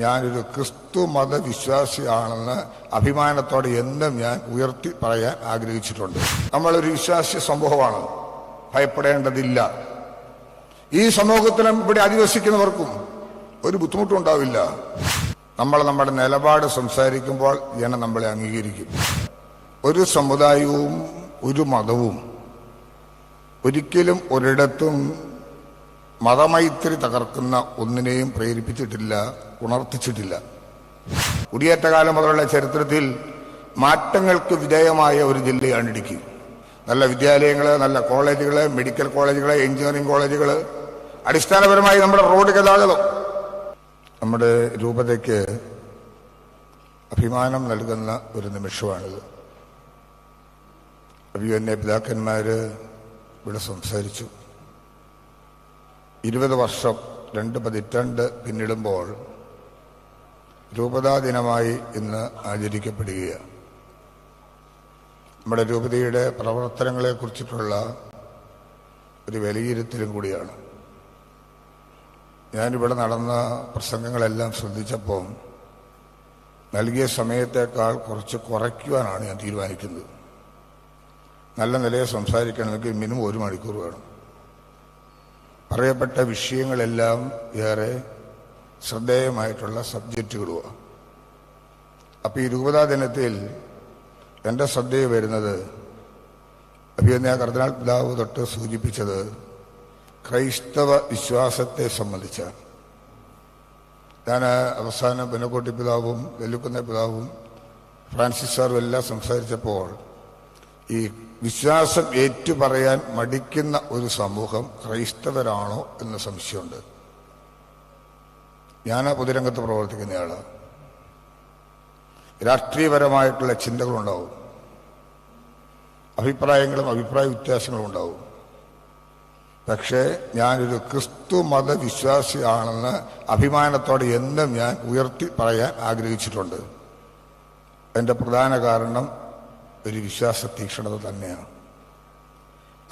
ഞാനൊരു ക്രിസ്തു മതവിശ്വാസിയാണെന്ന് അഭിമാനത്തോടെ എന്നും ഞാൻ ഉയർത്തി പറയാൻ ആഗ്രഹിച്ചിട്ടുണ്ട്. നമ്മളൊരു വിശ്വാസ്യ സമൂഹമാണ്. ഭയപ്പെടേണ്ടതില്ല. ഈ സമൂഹത്തിലും ഇവിടെ അധിവസിക്കുന്നവർക്കും ഒരു ബുദ്ധിമുട്ടും ഉണ്ടാവില്ല നമ്മൾ നമ്മുടെ നിലപാട് സംസാരിക്കുമ്പോൾ ജനം നമ്മളെ അംഗീകരിക്കും. ഒരു സമുദായവും ഒരു മതവും ഒരിക്കലും ഒരിടത്തും മതമൈത്രി തകർക്കുന്ന ഒന്നിനെയും പ്രേരിപ്പിച്ചിട്ടില്ല ഉണർത്തിച്ചിട്ടില്ല. കുടിയേറ്റകാലം മുതലുള്ള ചരിത്രത്തിൽ മാറ്റങ്ങൾക്ക് വിധേയമായ ഒരു ജില്ലയാണ് ഇടുക്കി. നല്ല വിദ്യാലയങ്ങൾ നല്ല കോളേജുകൾ മെഡിക്കൽ കോളേജുകൾ എഞ്ചിനീയറിംഗ് കോളേജുകൾ അടിസ്ഥാനപരമായി നമ്മുടെ റോഡ് ഗതാഗതം. നമ്മുടെ രൂപതയ്ക്ക് അഭിമാനം നൽകുന്ന ഒരു നിമിഷമാണിത്. അഭിയന്യ പിതാക്കന്മാര് ഇവിടെ സംസാരിച്ചു. ഇരുപത് വർഷം രണ്ട് പതിറ്റാണ്ട് പിന്നിടുമ്പോൾ രൂപതാ ദിനമായി ഇന്ന് ആചരിക്കപ്പെടുകയാണ്. നമ്മുടെ രൂപതയുടെ പ്രവർത്തനങ്ങളെ കുറിച്ചിട്ടുള്ള ഒരു വിലയിരുത്തലും കൂടിയാണ്. ഞാനിവിടെ നടന്ന പ്രസംഗങ്ങളെല്ലാം ശ്രദ്ധിച്ചപ്പോൾ നൽകിയ സമയത്തേക്കാൾ കുറച്ച് കുറയ്ക്കുവാനാണ് ഞാൻ തീരുമാനിക്കുന്നത്. നല്ല നിലയെ സംസാരിക്കണമെങ്കിൽ മിനിമം ഒരു മണിക്കൂർ വേണം. പറയപ്പെട്ട വിഷയങ്ങളെല്ലാം ഏറെ ശ്രദ്ധേയമായിട്ടുള്ള സബ്ജക്റ്റുകളുമാണ് അപ്പോൾ ഈ രൂപതാ ദിനത്തിൽ എന്റെ ശ്രദ്ധയിൽ വരുന്നത് അഭിയന്യ കർദിനാൾ പിതാവ് തൊട്ട് സൂചിപ്പിച്ചത് ക്രൈസ്തവ വിശ്വാസത്തെ സംബന്ധിച്ചാണ്. ഞാൻ അവസാനം പുനക്കോട്ടി പിതാവും വെല്ലുക്കുന്ന പിതാവും ഫ്രാൻസിസ് സാറും എല്ലാം സംസാരിച്ചപ്പോൾ ഈ വിശ്വാസം ഏറ്റുപറയാൻ മടിക്കുന്ന ഒരു സമൂഹം ക്രൈസ്തവരാണോ എന്ന് സംശയമുണ്ട്. ഞാൻ പൊതുരംഗത്ത് പ്രവർത്തിക്കുന്നയാളാണ് രാഷ്ട്രീയപരമായിട്ടുള്ള ചിന്തകളുണ്ടാവും. അഭിപ്രായങ്ങളും അഭിപ്രായ വ്യത്യാസങ്ങളും ഉണ്ടാവും. പക്ഷേ ഞാനൊരു ക്രിസ്തു മതവിശ്വാസിയാണെന്ന് അഭിമാനത്തോടെ എന്നും ഞാൻ ഉയർത്തി പറയാൻ ആഗ്രഹിച്ചിട്ടുണ്ട്. എന്റെ പ്രധാന കാരണം ഒരു വിശ്വാസ തീക്ഷണത തന്നെയാണ്.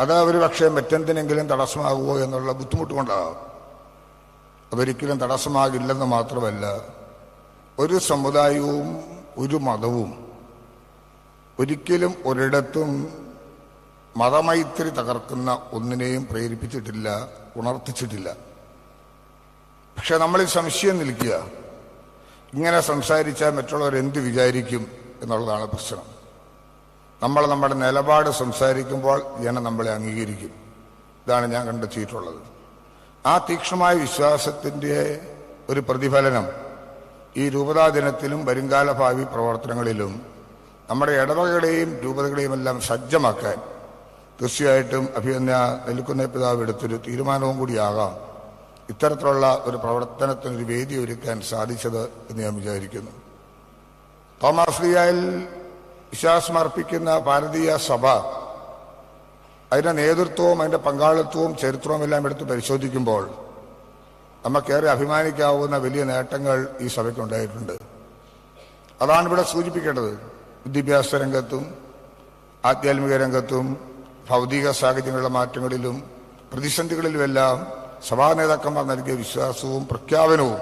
അത് ഒരു പക്ഷേ മറ്റെന്തിനെങ്കിലും തടസ്സമാകുമോ എന്നുള്ള ബുദ്ധിമുട്ട് കൊണ്ടാകും അതൊരിക്കലും തടസ്സമാകില്ലെന്ന് മാത്രമല്ല ഒരു സമുദായവും ഒരു മതവും ഒരിക്കലും ഒരിടത്തും മതമൈത്രി തകർക്കുന്ന ഒന്നിനെയും പ്രേരിപ്പിച്ചിട്ടില്ല ഉണർത്തിച്ചിട്ടില്ല. പക്ഷെ ഈ സംശയം നിൽക്കുക. ഇങ്ങനെ സംസാരിച്ചാൽ മറ്റുള്ളവരെന്ത് വിചാരിക്കും എന്നുള്ളതാണ് പ്രശ്നം. നമ്മൾ നമ്മുടെ നിലപാട് സംസാരിക്കുമ്പോൾ ജനം നമ്മളെ അംഗീകരിക്കും. ഇതാണ് ഞാൻ കണ്ടെത്തിയിട്ടുള്ളത്. ആ തീക്ഷ്ണമായ വിശ്വാസത്തിന്റെ ഒരു പ്രതിഫലനം ഈ രൂപതാ ദിനത്തിലും വരുംകാല ഭാവി പ്രവർത്തനങ്ങളിലും നമ്മുടെ ഇടവകളെയും രൂപതകളെയും എല്ലാം സജ്ജമാക്കാൻ തീർച്ചയായിട്ടും അഭിയന്യ നെല്ലിക്കുന്ന പിതാവ് എടുത്തൊരു തീരുമാനവും കൂടിയാകാം. ഇത്തരത്തിലുള്ള ഒരു പ്രവർത്തനത്തിനൊരു വേദി ഒരുക്കാൻ സാധിച്ചത് എന്ന് ഞാൻ വിചാരിക്കുന്നു. തോമസ് ലിയായിൽ വിശ്വാസമർപ്പിക്കുന്ന ഭാരതീയ സഭ അതിന്റെ നേതൃത്വവും അതിന്റെ പങ്കാളിത്തവും ചരിത്രവും എല്ലാം എടുത്ത് പരിശോധിക്കുമ്പോൾ നമുക്കേറെ അഭിമാനിക്കാവുന്ന വലിയ നേട്ടങ്ങൾ ഈ സഭയ്ക്കുണ്ടായിട്ടുണ്ട്. അതാണ് ഇവിടെ സൂചിപ്പിക്കേണ്ടത്. വിദ്യാഭ്യാസ രംഗത്തും ആധ്യാത്മിക രംഗത്തും ഭൗതിക സാഹചര്യങ്ങളുടെ മാറ്റങ്ങളിലും പ്രതിസന്ധികളിലുമെല്ലാം സഭാ നേതാക്കന്മാർ നൽകിയ വിശ്വാസവും പ്രഖ്യാപനവും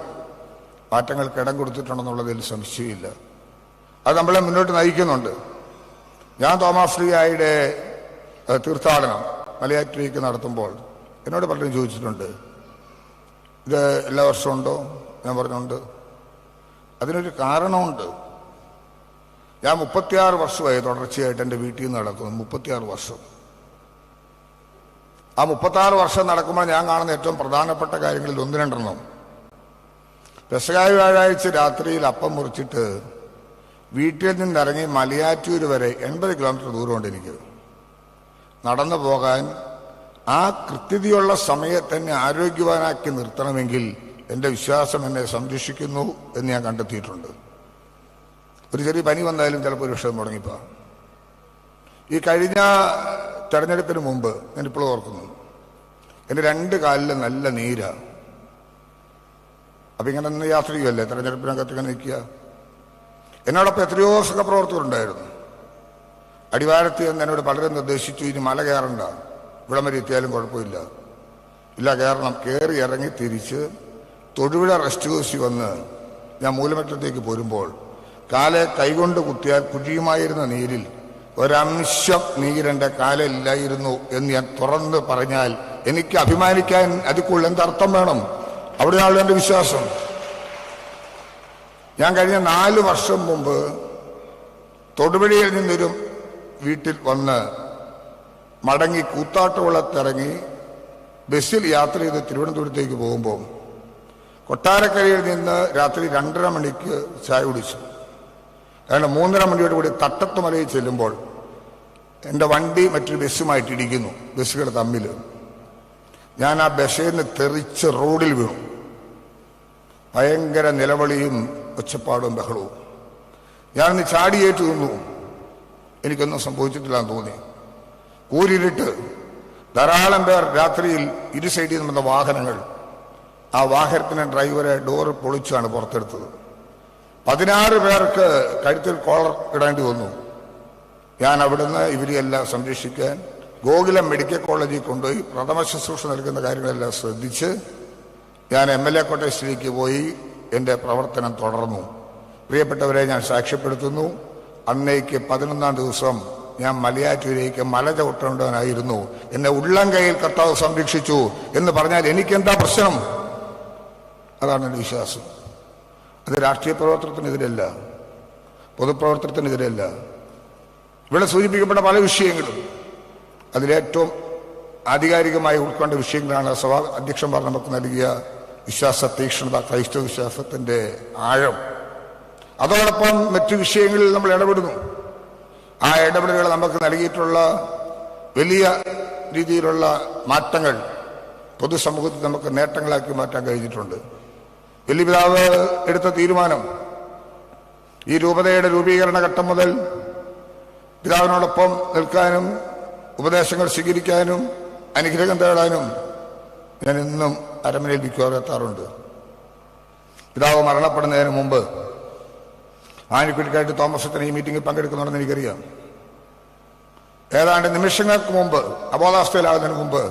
മാറ്റങ്ങൾക്ക് ഇടം കൊടുത്തിട്ടുണ്ടെന്നുള്ളതിൽ സംശയമില്ല. അത് നമ്മളെ മുന്നോട്ട് നയിക്കുന്നുണ്ട്. ഞാൻ തോമസ് ശ്രീയായുടെ ഏഹ്, തീർത്ഥാടനം മലയാറ്റൂരിക്ക് നടത്തുമ്പോൾ എന്നോട് പലരും ചോദിച്ചിട്ടുണ്ട്. ഇത് എല്ലാ വർഷവും ഉണ്ടോ? ഞാൻ പറഞ്ഞുണ്ട്. അതിനൊരു കാരണമുണ്ട്. ഞാൻ മുപ്പത്തിയാറ് വർഷമായി തുടർച്ചയായിട്ട് എന്റെ വീട്ടിൽ നിന്ന് നടക്കുന്നു. മുപ്പത്തിയാറ് വർഷം. ആ മുപ്പത്താറ് വർഷം നടക്കുമ്പോൾ ഞാൻ കാണുന്ന ഏറ്റവും പ്രധാനപ്പെട്ട കാര്യങ്ങളിൽ ഒന്ന് രണ്ടെണ്ണം. പെസകായ വ്യാഴാഴ്ച രാത്രിയിൽ അപ്പം മുറിച്ചിട്ട് വീട്ടിൽ നിന്നിറങ്ങി മലയാറ്റൂർ വരെ എൺപത് കിലോമീറ്റർ ദൂരമുണ്ട് എനിക്ക്. നടന്നു പോകാൻ ആ കൃത്യതയുള്ള സമയത്ത് തന്നെ ആരോഗ്യവാനാക്കി നിർത്തണമെങ്കിൽ എന്റെ വിശ്വാസം എന്നെ സംരക്ഷിക്കുന്നു എന്ന് ഞാൻ കണ്ടെത്തിയിട്ടുണ്ട്. ഒരു ചെറിയ പനി വന്നാലും ചിലപ്പോൾ ഒരു വിഷയം തുടങ്ങിപ്പോ ഈ കഴിഞ്ഞ തെരഞ്ഞെടുപ്പിന് മുമ്പ് ഞാൻ ഇപ്പോൾ ഓർക്കുന്നു. എന്റെ രണ്ട് കാലിൽ നല്ല നീരാ. അപ്പൊ ഇങ്ങനെ യാത്ര ചെയ്യുമല്ലേ തെരഞ്ഞെടുപ്പിനകത്ത് ഇങ്ങനെ നിൽക്കുക. എന്നോടൊപ്പം എത്രയോ സഹപ്രവർത്തകരുണ്ടായിരുന്നു അടിവാരത്ത് എന്ന് എന്നോട് പലരും നിർദ്ദേശിച്ചു ഇനി മല കയറണ്ട. ഇവിടം വരെ എത്തിയാലും കുഴപ്പമില്ല. ഇല്ല കയറണം. കയറി ഇറങ്ങി തിരിച്ച് തൊടുപുഴ റെസ്റ്റ് ഹൗസിൽ വന്ന് ഞാൻ മൂലമറ്റത്തേക്ക് പോരുമ്പോൾ കാലെ കൈകൊണ്ട് കുത്തിയാൽ കുഴിയുമായിരുന്ന നീരിൽ ഒരംശം നീരന്റെ കാലില്ലായിരുന്നു എന്ന് ഞാൻ തുറന്ന് പറഞ്ഞാൽ എനിക്ക് അഭിമാനിക്കാൻ അതിക്കുള്ള എന്തർത്ഥം വേണം. അവിടെയാണല്ലോ എന്റെ വിശ്വാസം. ഞാൻ കഴിഞ്ഞ നാല് വർഷം മുമ്പ് തൊടുപുഴയിൽ നിന്നൊരു വീട്ടിൽ വന്ന് മടങ്ങി കൂത്താട്ടുകുളത്തിറങ്ങി ബസ്സിൽ യാത്ര ചെയ്ത് തിരുവനന്തപുരത്തേക്ക് പോകുമ്പോൾ കൊട്ടാരക്കരയിൽ നിന്ന് രാത്രി രണ്ടര മണിക്ക് ചായ കുടിച്ചു. കാരണം മൂന്നര മണിയോട് കൂടി തട്ടത്തുമലയിൽ ചെല്ലുമ്പോൾ എന്റെ വണ്ടി മറ്റൊരു ബസ്സുമായിട്ട് ഇടിക്കുന്നു ബസ്സുകൾ തമ്മിൽ. ഞാൻ ആ ബസ്സിൽ നിന്ന് തെറിച്ച് റോഡിൽ വീണു. ഭയങ്കര നിലവിളിയും ഒച്ചപ്പാടും ബഹളവും. ഞാനിന്ന് ചാടിയേറ്റ് നിന്നു. എനിക്കൊന്നും സംഭവിച്ചിട്ടില്ലാന്ന് തോന്നി. കൂരിരുട്ട് ധാരാളം പേർ രാത്രിയിൽ ഇരു സൈഡിൽ നിന്ന് വാഹനങ്ങൾ. ആ വാഹനത്തിന് ഡ്രൈവറെ ഡോർ പൊളിച്ചാണ് പുറത്തെടുത്തത്. പതിനാറ് പേർക്ക് കഴുത്തിൽ കോളർ ഇടേണ്ടി വന്നു. ഞാൻ അവിടുന്ന് ഇവരെയെല്ലാം സംരക്ഷിക്കാൻ ഗോകുലം മെഡിക്കൽ കോളേജിൽ കൊണ്ടുപോയി പ്രഥമ ശുശ്രൂഷ നൽകുന്ന കാര്യങ്ങളെല്ലാം ശ്രദ്ധിച്ച് ഞാൻ എം എൽ എ കോട്ടേഴ്സിലേക്ക് പോയി. എന്റെ പ്രവർത്തനം തുടർന്നു. പ്രിയപ്പെട്ടവരെ ഞാൻ സാക്ഷ്യപ്പെടുത്തുന്നു. അന്നേക്ക് പതിനൊന്നാം ദിവസം ഞാൻ മലയാറ്റൂരേക്ക് മല ചവിട്ടേണ്ടവനായിരുന്നു. എന്നെ ഉള്ളം കൈയിൽ കർത്താവ് സംരക്ഷിച്ചു എന്ന് പറഞ്ഞാൽ എനിക്കെന്താ പ്രശ്നം? അതാണ് എന്റെ വിശ്വാസം. അത് രാഷ്ട്രീയ പ്രവർത്തനത്തിനെതിരല്ല. പൊതുപ്രവർത്തനത്തിനെതിരല്ല. ഇവിടെ സൂചിപ്പിക്കപ്പെട്ട പല വിഷയങ്ങളും. അതിലേറ്റവും ആധികാരികമായി ഉൾക്കൊണ്ട വിഷയങ്ങളാണ് സഭാ അധ്യക്ഷന്മാർ നമുക്ക് നൽകിയ വിശ്വാസ തീക്ഷ്ണത ക്രൈസ്തവ വിശ്വാസത്തിന്റെ ആഴം. അതോടൊപ്പം മറ്റു വിഷയങ്ങളിൽ നമ്മൾ ഇടപെടുന്നു. ആ ഇടപെടലുകൾ നമുക്ക് നൽകിയിട്ടുള്ള വലിയ രീതിയിലുള്ള മാറ്റങ്ങൾ പൊതുസമൂഹത്തിൽ നമുക്ക് നേട്ടങ്ങളാക്കി മാറ്റാൻ കഴിഞ്ഞിട്ടുണ്ട്. വലിയ പിതാവ് എടുത്ത തീരുമാനം ഈ രൂപതയുടെ രൂപീകരണ ഘട്ടം മുതൽ പിതാവിനോടൊപ്പം നിൽക്കാനും ഉപദേശങ്ങൾ സ്വീകരിക്കാനും അനുഗ്രഹം തേടാനും ഞാൻ ഇന്നും അരമനയിൽ വിൽക്കുവാറെത്താറുണ്ട് പിതാവ് മരണപ്പെടുന്നതിന് മുമ്പ് ആനിക്കുട്ടിക്കായിട്ട് തോമസത്തിന് ഈ മീറ്റിംഗിൽ പങ്കെടുക്കുന്നുണ്ടെന്ന് എനിക്കറിയാം. ഏതാണ്ട് നിമിഷങ്ങൾക്ക് മുമ്പ് അബോധാവസ്ഥയിലാകുന്നതിന് മുമ്പ്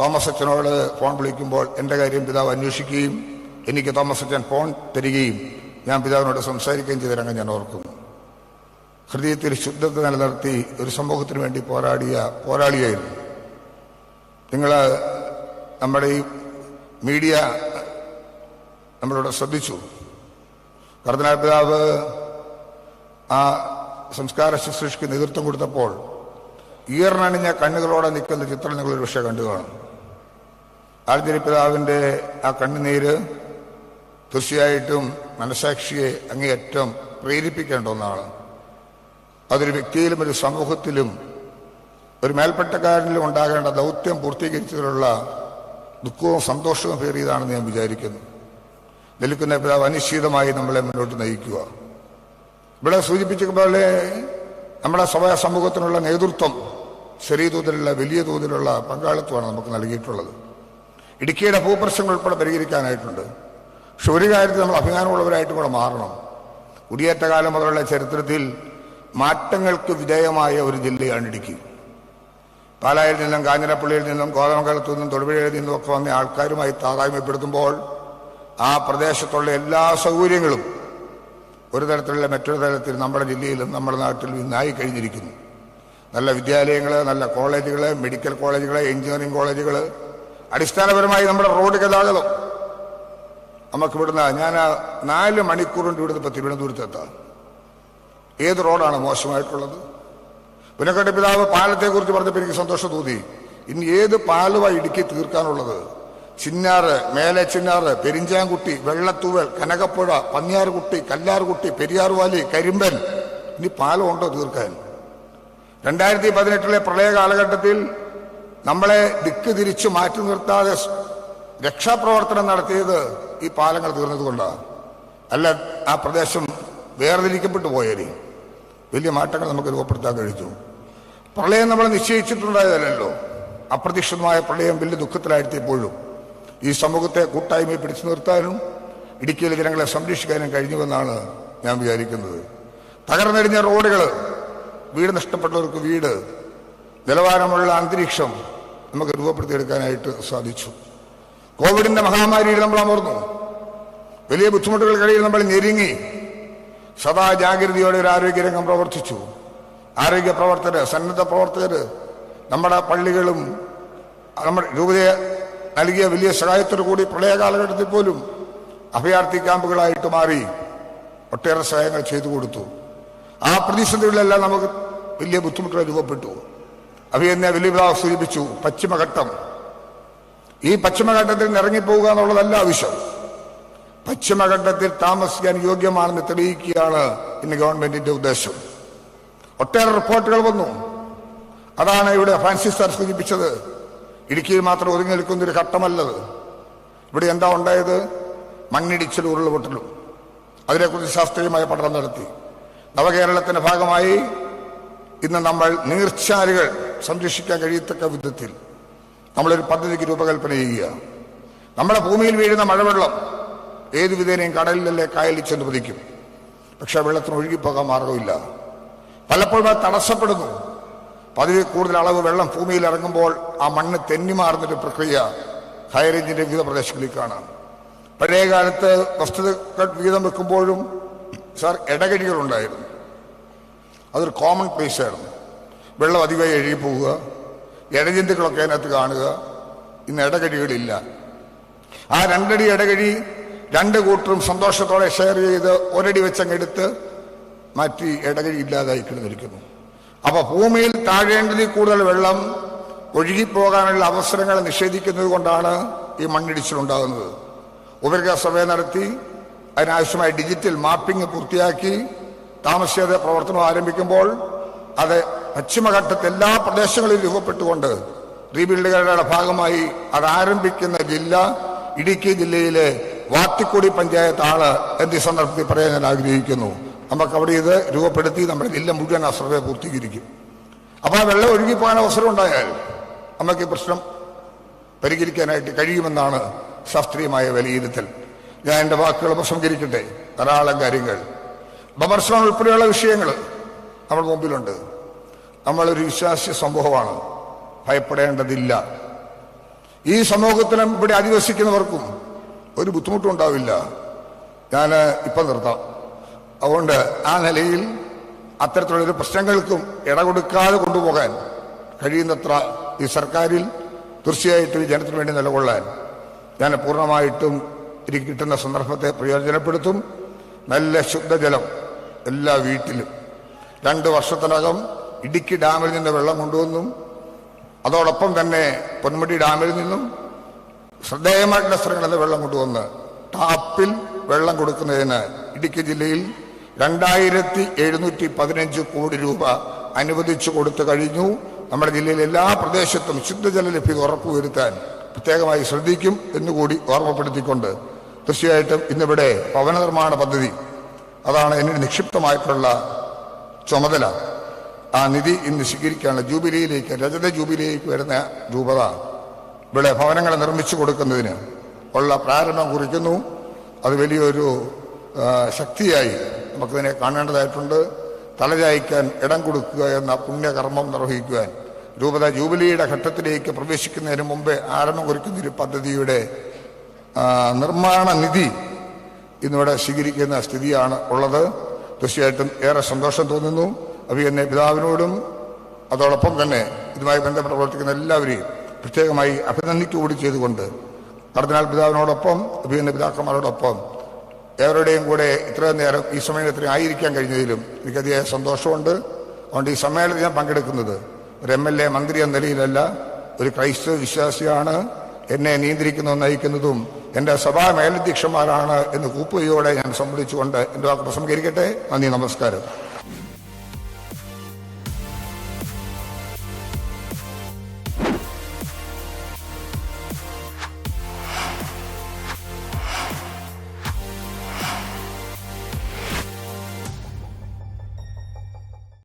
തോമസ് അച്ഛനോട് ഫോൺ വിളിക്കുമ്പോൾ എന്റെ കാര്യം പിതാവ് അന്വേഷിക്കുകയും എനിക്ക് തോമസ് അച്ഛൻ ഫോൺ തരികയും ഞാൻ പിതാവിനോട് സംസാരിക്കുകയും ചെയ്ത രംഗം ഞാൻ ഓർക്കുന്നു. ഹൃദയത്തിൽ ശുദ്ധത നിലനിർത്തി ഒരു സമൂഹത്തിന് വേണ്ടി പോരാടിയ പോരാളിയായിരുന്നു. നിങ്ങൾ നമ്മുടെ ഈ മീഡിയ നമ്മളിവിടെ ശ്രദ്ധിച്ചു. കർദിനാൾ ആ സംസ്കാര ശുശ്രൂഷയ്ക്ക് നേതൃത്വം കൊടുത്തപ്പോൾ ഈർണണിഞ്ഞ കണ്ണുകളോടെ നിൽക്കുന്ന ചിത്രം നിങ്ങൾ ഒരു പക്ഷേ കണ്ടു കാണും. ആർജരി പിതാവിന്റെ ആ കണ്ണുനീര് തീർച്ചയായിട്ടും മനസാക്ഷിയെ അങ്ങേയറ്റം പ്രേരിപ്പിക്കേണ്ട ഒന്നാണ്. അതൊരു വ്യക്തിയിലും ഒരു സമൂഹത്തിലും ഒരു മേൽപ്പെട്ടക്കാരനിലും ഉണ്ടാകേണ്ട ദൗത്യം പൂർത്തീകരിച്ചതിലുള്ള ദുഃഖവും സന്തോഷവും പേറിയതാണെന്ന് ഞാൻ വിചാരിക്കുന്നു. നിൽക്കുന്ന പിതാവ് അനിശ്ചിതമായി നമ്മളെ മുന്നോട്ട് നയിക്കുക. ഇവിടെ സൂചിപ്പിച്ചതുപോലെ നമ്മുടെ സഭാ സമൂഹത്തിനുള്ള നേതൃത്വം ചെറിയ തോതിലുള്ള വലിയ തോതിലുള്ള പങ്കാളിത്തമാണ് നമുക്ക് നൽകിയിട്ടുള്ളത്. ഇടുക്കിയുടെ ഭൂപ്രശ്നങ്ങൾ ഉൾപ്പെടെ പരിഹരിക്കാനായിട്ടുണ്ട്. പക്ഷെ ഒരു കാര്യത്തിൽ നമ്മൾ അഭിമാനമുള്ളവരായിട്ട് കൂടെ മാറണം. കുടിയേറ്റ കാലം മുതലുള്ള ചരിത്രത്തിൽ മാറ്റങ്ങൾക്ക് വിധേയമായ ഒരു ജില്ലയാണ് ഇടുക്കി. പാലായിൽ നിന്നും കാഞ്ഞിരപ്പള്ളിയിൽ നിന്നും കോതമംഗലത്തു നിന്നും തൊടുപുഴയിൽ നിന്നും ഒക്കെ വന്ന ആൾക്കാരുമായി താതാമ്യപ്പെടുത്തുമ്പോൾ ആ പ്രദേശത്തുള്ള എല്ലാ സൗകര്യങ്ങളും ഒരു തരത്തിലുള്ള മറ്റൊരു തരത്തിൽ നമ്മുടെ ജില്ലയിലും നമ്മുടെ നാട്ടിലും ഇന്നായി കഴിഞ്ഞിരിക്കുന്നു. നല്ല വിദ്യാലയങ്ങൾ നല്ല കോളേജുകൾ മെഡിക്കൽ കോളേജുകൾ എഞ്ചിനീയറിംഗ് കോളേജുകൾ അടിസ്ഥാനപരമായി നമ്മുടെ റോഡ് ഗതാഗതം. നമുക്ക് ഇവിടുന്ന് ഞാൻ നാല് മണിക്കൂറിന്റെ ഇവിടുന്ന് ഇപ്പോൾ തിരുവനന്തപുരത്ത് എത്താം ഏത് റോഡാണ് മോശമായിട്ടുള്ളത്? പുനക്കട്ട പിതാവ് പാലത്തെക്കുറിച്ച് പറഞ്ഞപ്പോൾ എനിക്ക് സന്തോഷം തോന്നി. ഇനി ഏത് പാലുവാ ഇടുക്കി തീർക്കാനുള്ളത്? ചിന്നാറ് മേലെ ചിന്നാറ് പെരിഞ്ചാൻകുട്ടി വെള്ളത്തൂവൽ കനകപ്പുഴ പന്നിയാർകുട്ടി കല്ലാർകുട്ടി പെരിയാർവാലി കരിമ്പൻ. ഇനി പാലമുണ്ടോ തീർക്കാൻ? രണ്ടായിരത്തി പതിനെട്ടിലെ പ്രളയ കാലഘട്ടത്തിൽ നമ്മളെ ദിക്ക് തിരിച്ചു മാറ്റി നിർത്താതെ രക്ഷാപ്രവർത്തനം നടത്തിയത് ഈ പാലങ്ങൾ തീർന്നതുകൊണ്ടാണ് അല്ല ആ പ്രദേശം വേർതിരിക്കപ്പെട്ടു പോയേനെ. വലിയ മാറ്റങ്ങൾ നമുക്ക് രൂപപ്പെടുത്താൻ കഴിഞ്ഞു. പ്രളയം നമ്മൾ നിശ്ചയിച്ചിട്ടുണ്ടായതല്ലോ അപ്രതീക്ഷിതമായ പ്രളയം വലിയ ദുഃഖത്തിലായിരുത്തിയപ്പോഴും ഈ സമൂഹത്തെ കൂട്ടായ്മയെ പിടിച്ചു നിർത്താനും ഇടുക്കിയിലെ ജനങ്ങളെ സംരക്ഷിക്കാനും കഴിഞ്ഞുവെന്നാണ് ഞാൻ വിചാരിക്കുന്നത്. തകർന്നടിഞ്ഞ റോഡുകൾ വീട് നഷ്ടപ്പെട്ടവർക്ക് വീട് നിലവാരമുള്ള അന്തരീക്ഷം നമുക്ക് രൂപപ്പെടുത്തിയെടുക്കാനായിട്ട് സാധിച്ചു. കോവിഡിന്റെ മഹാമാരിയിൽ നമ്മൾ അമർന്നു. വലിയ ബുദ്ധിമുട്ടുകൾക്കിടയിൽ നമ്മൾ ഞെരുങ്ങി. സദാ ജാഗ്രതയോടെ ഒരു ആരോഗ്യരംഗം പ്രവർത്തിച്ചു. ആരോഗ്യ പ്രവർത്തകർ സന്നദ്ധ പ്രവർത്തകർ നമ്മുടെ പള്ളികളും നമ്മുടെ രൂപതയെ നൽകിയ വലിയ സഹായത്തോടു കൂടി പ്രളയ കാലഘട്ടത്തിൽ പോലും അഭയാർത്ഥി ക്യാമ്പുകളായിട്ട് മാറി ഒട്ടേറെ സഹായങ്ങൾ ചെയ്തു കൊടുത്തു. ആ പ്രതിസന്ധികളിലെല്ലാം നമുക്ക് വലിയ ബുദ്ധിമുട്ടുകൾ രൂപപ്പെട്ടു അഭിയെന്നെ വലിയ സൂചിപ്പിച്ചു പശ്ചിമഘട്ടം. ഈ പശ്ചിമഘട്ടത്തിൽ ഇറങ്ങിപ്പോവുക എന്നുള്ളതല്ല ആവശ്യം. പശ്ചിമഘട്ടത്തിൽ താമസിക്കാൻ യോഗ്യമാണെന്ന് തെളിയിക്കുകയാണ് ഇന്ന് ഗവൺമെന്റിന്റെ ഉദ്ദേശം. ഒട്ടേറെ റിപ്പോർട്ടുകൾ വന്നു. അതാണ് ഇവിടെ ഫ്രാൻസിസ് സാർ സൂചിപ്പിച്ചത്. ഇടുക്കിയിൽ മാത്രം ഒതുങ്ങി നിൽക്കുന്ന ഒരു ഘട്ടമല്ലത്. ഇവിടെ എന്താ ഉണ്ടായത്? മണ്ണിടിച്ചിലും ഉരുളുപൊട്ടലും അതിനെക്കുറിച്ച് ശാസ്ത്രീയമായ പഠനം നടത്തി. നവകേരളത്തിന്റെ ഭാഗമായി ഇന്ന് നമ്മൾ നീർച്ചാലുകൾ സംരക്ഷിക്കാൻ കഴിയത്തക്ക വിധത്തിൽ നമ്മളൊരു പദ്ധതിക്ക് രൂപകൽപ്പന ചെയ്യുക. നമ്മുടെ ഭൂമിയിൽ വീഴുന്ന മഴവെള്ളം ഏതു വിധേനയും കടലിലല്ലേ കായലിൽ ചെന്ന് പതിക്കും. പക്ഷെ വെള്ളത്തിന് ഒഴുകിപ്പോകാൻ മാർഗമില്ല. പലപ്പോഴും അത് തടസ്സപ്പെടുന്നു. പതിവ് കൂടുതൽ അളവ് വെള്ളം ഭൂമിയിൽ ഇറങ്ങുമ്പോൾ ആ മണ്ണ് തെന്നി തെന്നിമാറുന്നൊരു പ്രക്രിയ ഹൈറേഞ്ചിന്റെ വിവിധ പ്രദേശങ്ങളിൽ കാണാം. പഴയ കാലത്ത് വസ്തുതകൾ വീതം വെക്കുമ്പോഴും സാർ ഇടകഴികളുണ്ടായിരുന്നു അതൊരു കോമൺ പ്ലേസ് ആയിരുന്നു. വെള്ളം അധികമായി എഴുകി പോവുക ഇടജന്തുക്കളൊക്കെ അതിനകത്ത് കാണുക ഇന്ന് ഇടകഴികളില്ല ആ രണ്ടടി ഇടകഴി രണ്ട് കൂട്ടരും സന്തോഷത്തോടെ ഷെയർ ചെയ്ത് ഒരടി വെച്ചങ്ങെടുത്ത് മാറ്റി ഇടകഴി ഇല്ലാതായി കിടന്നിരിക്കുന്നു അപ്പോൾ ഭൂമിയിൽ താഴേണ്ടതിൽ കൂടുതൽ വെള്ളം ഒഴുകിപ്പോകാനുള്ള അവസരങ്ങൾ നിഷേധിക്കുന്നത് കൊണ്ടാണ് ഈ മണ്ണിടിച്ചിലുണ്ടാകുന്നത്. ഉപരിക സർവേ നടത്തി അതിനാവശ്യമായ ഡിജിറ്റൽ മാപ്പിംഗ് പൂർത്തിയാക്കി താമസിയാതെ പ്രവർത്തനം ആരംഭിക്കുമ്പോൾ അത് പശ്ചിമഘട്ടത്തെ എല്ലാ പ്രദേശങ്ങളിലും രൂപപ്പെട്ടുകൊണ്ട് റീബിൽഡുകളുടെ ഭാഗമായി അത് ആരംഭിക്കുന്ന ജില്ല ഇടുക്കി ജില്ലയിലെ വാത്തിക്കുടി പഞ്ചായത്താണ് എന്ന് സന്ദർഭത്തിൽ പറയാൻ ഞാൻ ആഗ്രഹിക്കുന്നു. നമുക്ക് അവിടെ ഇത് രൂപപ്പെടുത്തി നമ്മുടെ ജില്ല മുഴുവൻ ആ സർവേ പൂർത്തീകരിക്കും. അപ്പോൾ ആ വെള്ളം ഒഴുകിപ്പോകാൻ അവസരം ഉണ്ടായാൽ നമുക്ക് ഈ പ്രശ്നം പരിഹരിക്കാനായിട്ട് കഴിയുമെന്നാണ് ശാസ്ത്രീയമായ വിലയിരുത്തൽ. ഞാൻ എന്റെ വാക്കുകൾ പ്രസംഗിക്കട്ടെ? ധാരാളം കാര്യങ്ങൾ. വിമർശനം ഉൾപ്പെടെയുള്ള വിഷയങ്ങൾ നമ്മുടെ മുമ്പിലുണ്ട്. നമ്മളൊരു വിശ്വാസ്യ സമൂഹമാണ്. ഭയപ്പെടേണ്ടതില്ല. ഈ സമൂഹത്തിലും ഇവിടെ അധിവസിക്കുന്നവർക്കും ഒരു ബുദ്ധിമുട്ടും ഉണ്ടാവില്ല. ഞാൻ ഇപ്പം നിർത്താം. അതുകൊണ്ട് ആ നിലയിൽ അത്തരത്തിലുള്ള പ്രശ്നങ്ങൾക്കും ഇട കൊടുക്കാതെ കൊണ്ടുപോകാൻ കഴിയുന്നത്ര ഈ സർക്കാരിൽ തീർച്ചയായിട്ടും ഈ ജനത്തിന് വേണ്ടി നിലകൊള്ളാൻ ഞാൻ പൂർണമായിട്ടും എനിക്ക് കിട്ടുന്ന സന്ദർഭത്തെ പ്രയോജനപ്പെടുത്തും. നല്ല ശുദ്ധജലം എല്ലാ വീട്ടിലും. രണ്ട് വർഷത്തിനകം ഇടുക്കി ഡാമിൽ നിന്ന് വെള്ളം കൊണ്ടുവന്നും. അതോടൊപ്പം തന്നെ പൊന്മുടി ഡാമിൽ നിന്നും ശ്രദ്ധേയമായിട്ടുള്ള സ്ഥലങ്ങളിൽ വെള്ളം കൊണ്ടുവന്ന് ടാപ്പിൽ വെള്ളം കൊടുക്കുന്നതിന് ഇടുക്കി ജില്ലയിൽ രണ്ടായിരത്തി എഴുന്നൂറ്റി പതിനഞ്ച് കോടി രൂപ അനുവദിച്ചു കൊടുത്തു കഴിഞ്ഞു. നമ്മുടെ ജില്ലയിലെ എല്ലാ പ്രദേശത്തും ശുദ്ധജല ലഭ്യത ഉറപ്പുവരുത്താൻ പ്രത്യേകമായി ശ്രദ്ധിക്കും എന്നുകൂടി ഓർമ്മപ്പെടുത്തിക്കൊണ്ട് തീർച്ചയായിട്ടും ഇന്നിവിടെ ഭവന നിർമ്മാണ പദ്ധതി അതാണ് എന്നിന് നിക്ഷിപ്തമായിട്ടുള്ള ചുമതല. ആ നിധി ഇന്ന് സ്വീകരിക്കാനുള്ള ജൂബിലിയിലേക്ക് രജത ജൂബിലിയിലേക്ക് വരുന്ന രൂപത ഇവിടെ ഭവനങ്ങൾ നിർമ്മിച്ചു കൊടുക്കുന്നതിന് ഉള്ള പ്രാരംഭം കുറിക്കുന്നു. അത് വലിയൊരു ശക്തിയായി നമുക്കതിനെ കാണേണ്ടതായിട്ടുണ്ട്. തലചായ്ക്കാൻ ഇടം കൊടുക്കുക എന്ന പുണ്യകർമ്മം നിർവഹിക്കുവാൻ രൂപത ജൂബിലിയുടെ ഘട്ടത്തിലേക്ക് പ്രവേശിക്കുന്നതിന് മുമ്പേ ആരംഭം കുറിക്കുന്ന ഒരു പദ്ധതിയുടെ നിർമ്മാണ നിധി ഇന്നിവിടെ സ്വീകരിക്കുന്ന സ്ഥിതിയാണ് ഉള്ളത്. തീർച്ചയായിട്ടും ഏറെ സന്തോഷം തോന്നുന്നു. അഭിയന്നെ പിതാവിനോടും അതോടൊപ്പം തന്നെ ഇതുമായി ബന്ധപ്പെട്ട് പ്രവർത്തിക്കുന്ന എല്ലാവരെയും പ്രത്യേകമായി അഭിനന്ദിക്കുകൂടി ചെയ്തുകൊണ്ട് കർദിനാൾ പിതാവിനോടൊപ്പം അഭിയന്ന പിതാക്കന്മാരോടൊപ്പം ഏവരുടെയും കൂടെ ഇത്രയും നേരം ഈ സമ്മേളനത്തിന് ആയിരിക്കാൻ കഴിഞ്ഞതിലും എനിക്കതിയായ സന്തോഷമുണ്ട്. അതുകൊണ്ട് ഈ സമ്മേളനത്തിൽ ഞാൻ പങ്കെടുക്കുന്നത് ഒരു എം എൽ എ മന്ത്രി എന്ന നിലയിലല്ല ഒരു ക്രൈസ്തവ വിശ്വാസിയാണ്. എന്നെ നിയന്ത്രിക്കുന്നതും നയിക്കുന്നതും എന്റെ സഭാ മേലധ്യക്ഷന്മാരാണ് എന്ന് കൂപ്പുകയോടെ ഞാൻ സംബന്ധിച്ചുകൊണ്ട് എന്റെ വാക്ക് പ്രസംഗിക്കട്ടെ നന്ദി നമസ്കാരം.